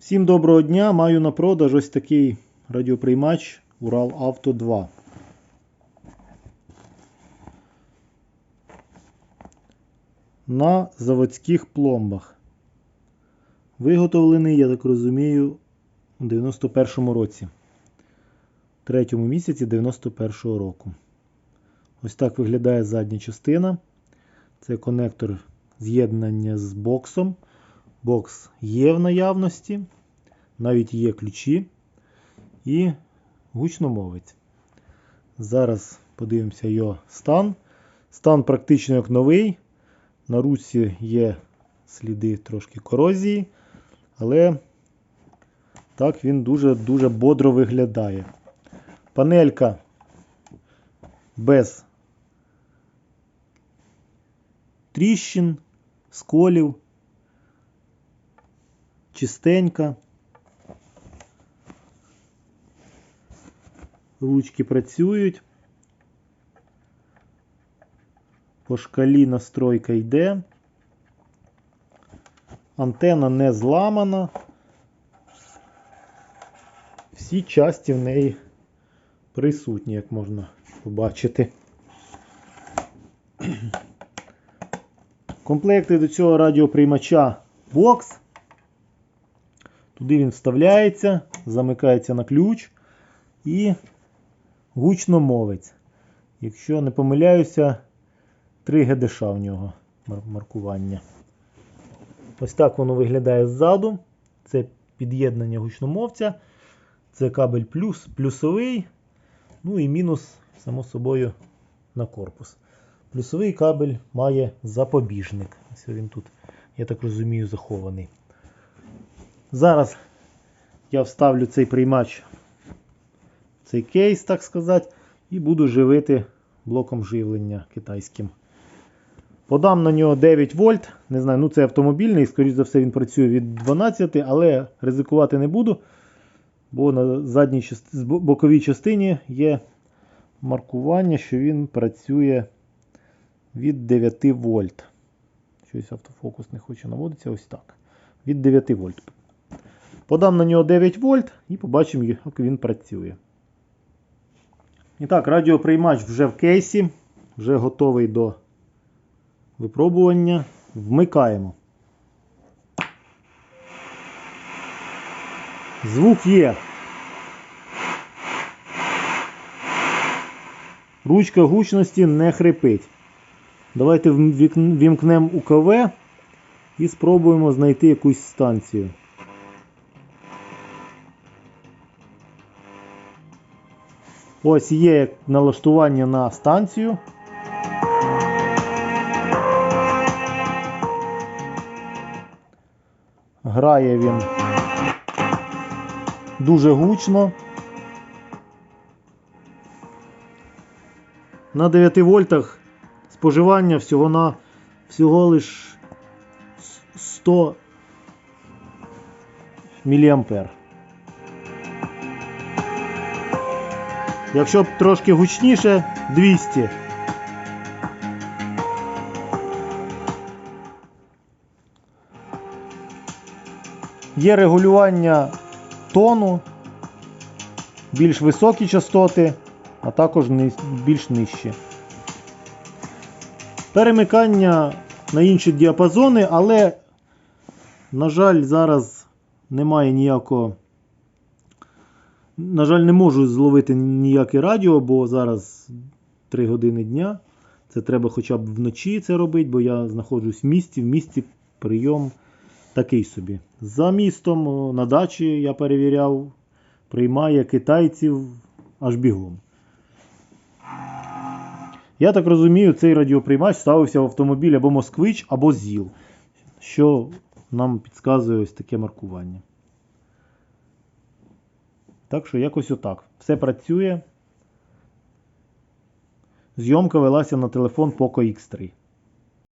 Всім доброго дня! Маю на продаж ось такий радіоприймач Урал Авто 2. На заводських пломбах. Виготовлений, я так розумію, у 91-му році. В третьому місяці 91-го року. Ось так виглядає задня частина. Це конектор з'єднання з боксом. Бокс є в наявності, навіть є ключі і гучномовець. Зараз подивимося його стан. Стан практично як новий. На руці є сліди трошки корозії, але так він дуже-дуже бодро виглядає. Панелька без тріщин, сколів чистенька. Ручки працюють. По шкалі настройка йде. Антена не зламана. Всі часті в неї присутні, як можна побачити. Комплекти до цього радіоприймача бокс. Туди він вставляється, замикається на ключ і гучномовець. Якщо не помиляюся, 3 ГДШ в нього маркування. Ось так воно виглядає ззаду. Це під'єднання гучномовця. Це кабель плюс, плюсовий. Ну і мінус, само собою, на корпус. Плюсовий кабель має запобіжник. Ось він тут, я так розумію, захований. Зараз я вставлю цей приймач, цей кейс, так сказати, і буду живити блоком живлення китайським. Подам на нього 9 вольт. Не знаю, ну це автомобільний, скоріш за все, він працює від 12, але ризикувати не буду. Бо на задній боковій частині є маркування, що він працює від 9 вольт. Щось автофокус не хоче наводитися ось так. Від 9 вольт. Подам на нього 9 вольт і побачимо, як він працює. І так, радіоприймач вже в кейсі, вже готовий до випробування. Вмикаємо. Звук є. Ручка гучності не хрипить. Давайте вімкнемо УКВ і спробуємо знайти якусь станцію. Ось є налаштування на станцію. Грає він дуже гучно. На 9 вольтах споживання всього на всього лиш 100 мА. Якщо б трошки гучніше 200. Є регулювання тону, більш високі частоти, а також більш нижчі. Перемикання на інші діапазони, але, на жаль, зараз немає ніякого. На жаль, не можу зловити ніяке радіо, бо зараз 3 години дня. Це треба хоча б вночі це робити, бо я знаходжусь в місті. В місті прийом такий собі. За містом на дачі я перевіряв, приймає китайців аж бігом. Я так розумію, цей радіоприймач ставився в автомобіль або Москвич, або ЗІЛ, що нам підказує ось таке маркування. Так що якось отак. Все працює. Зйомка велася на телефон Poco X3.